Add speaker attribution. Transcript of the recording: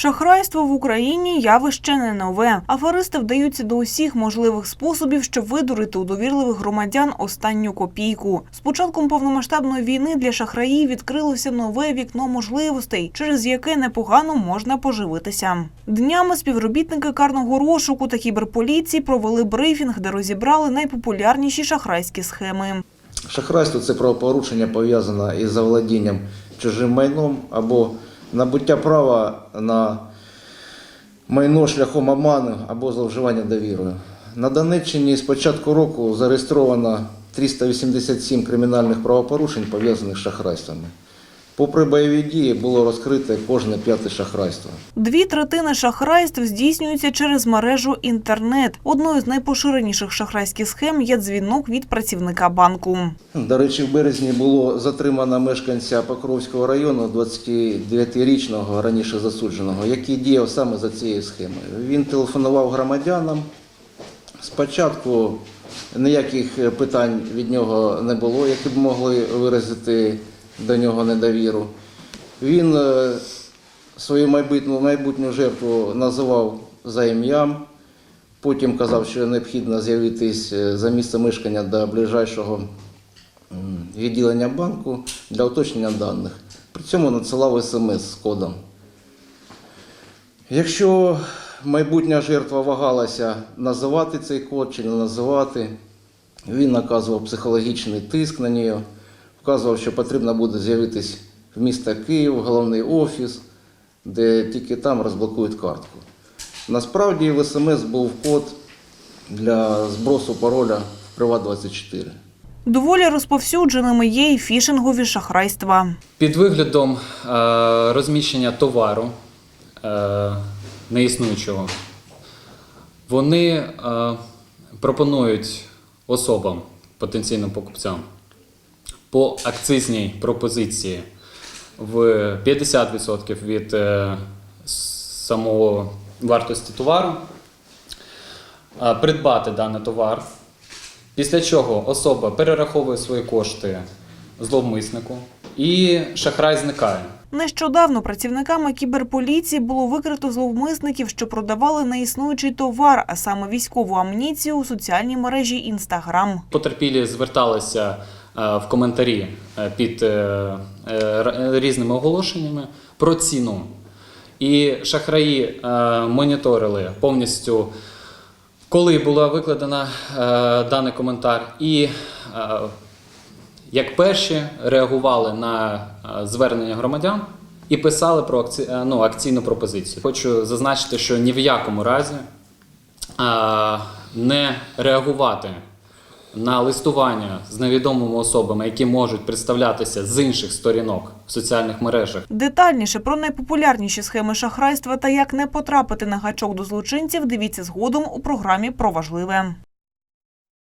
Speaker 1: Шахрайство в Україні явище не нове. Аферисти вдаються до усіх можливих способів, щоб видурити у довірливих громадян останню копійку. З початком повномасштабної війни для шахраїв відкрилося нове вікно можливостей, через яке непогано можна поживитися. Днями співробітники карного розшуку та кіберполіції провели брифінг, де розібрали найпопулярніші шахрайські схеми.
Speaker 2: Шахрайство це правопорушення пов'язане із заволодінням чужим майном або набуття права на майно шляхом обману або зловживання довірою. На Донеччині з початку року зареєстровано 387 кримінальних правопорушень, пов'язаних з шахрайствами. Попри бойові дії, було розкрите кожне п'яте шахрайство.
Speaker 1: Дві третини шахрайств здійснюються через мережу інтернет. Одною з найпоширеніших шахрайських схем є дзвінок від працівника банку.
Speaker 2: До речі, в березні було затримано мешканця Покровського району, 29-річного раніше засудженого, який діяв саме за цією схемою. Він телефонував громадянам. Спочатку ніяких питань від нього не було, які б могли виразити до нього недовіру. Він е, свою майбутню, майбутню жертву називав за ім'ям, потім казав, що необхідно з'явитись е, за місце мешкання до ближайшого відділення банку для уточнення даних. При цьому надсилав смс з кодом. Якщо майбутня жертва вагалася називати цей код чи не називати, він наказував психологічний тиск на неї, вказував, що потрібно буде з'явитись в місто Київ, головний офіс, де тільки там розблокують картку. Насправді в смс був код для збросу пароля в Приват24.
Speaker 1: Доволі розповсюдженими є й фішингові шахрайства.
Speaker 3: Під виглядом е, розміщення товару е, неіснуючого, вони е, пропонують особам, потенційним покупцям, по акцизній пропозиції в 50% від е, самого вартості товару придбати даний товар. Після чого особа перераховує свої кошти зловмиснику і шахрай зникає.
Speaker 1: Нещодавно працівниками кіберполіції було викрито зловмисників, що продавали неіснуючий товар, а саме військову амуніцію у соціальній мережі Інстаграм.
Speaker 3: Потерпілі зверталися в коментарі е, під е, е, різними оголошеннями про ціну. І шахраї е, моніторили повністю, коли була викладена е, даний коментар, і е, як перші реагували на е, звернення громадян і писали про акці... е, ну, акційну пропозицію. Хочу зазначити, що ні в якому разі е, не реагувати на листування з невідомими особами, які можуть представлятися з інших сторінок в соціальних мережах.
Speaker 1: Детальніше про найпопулярніші схеми шахрайства та як не потрапити на гачок до злочинців. Дивіться згодом у програмі про важливе.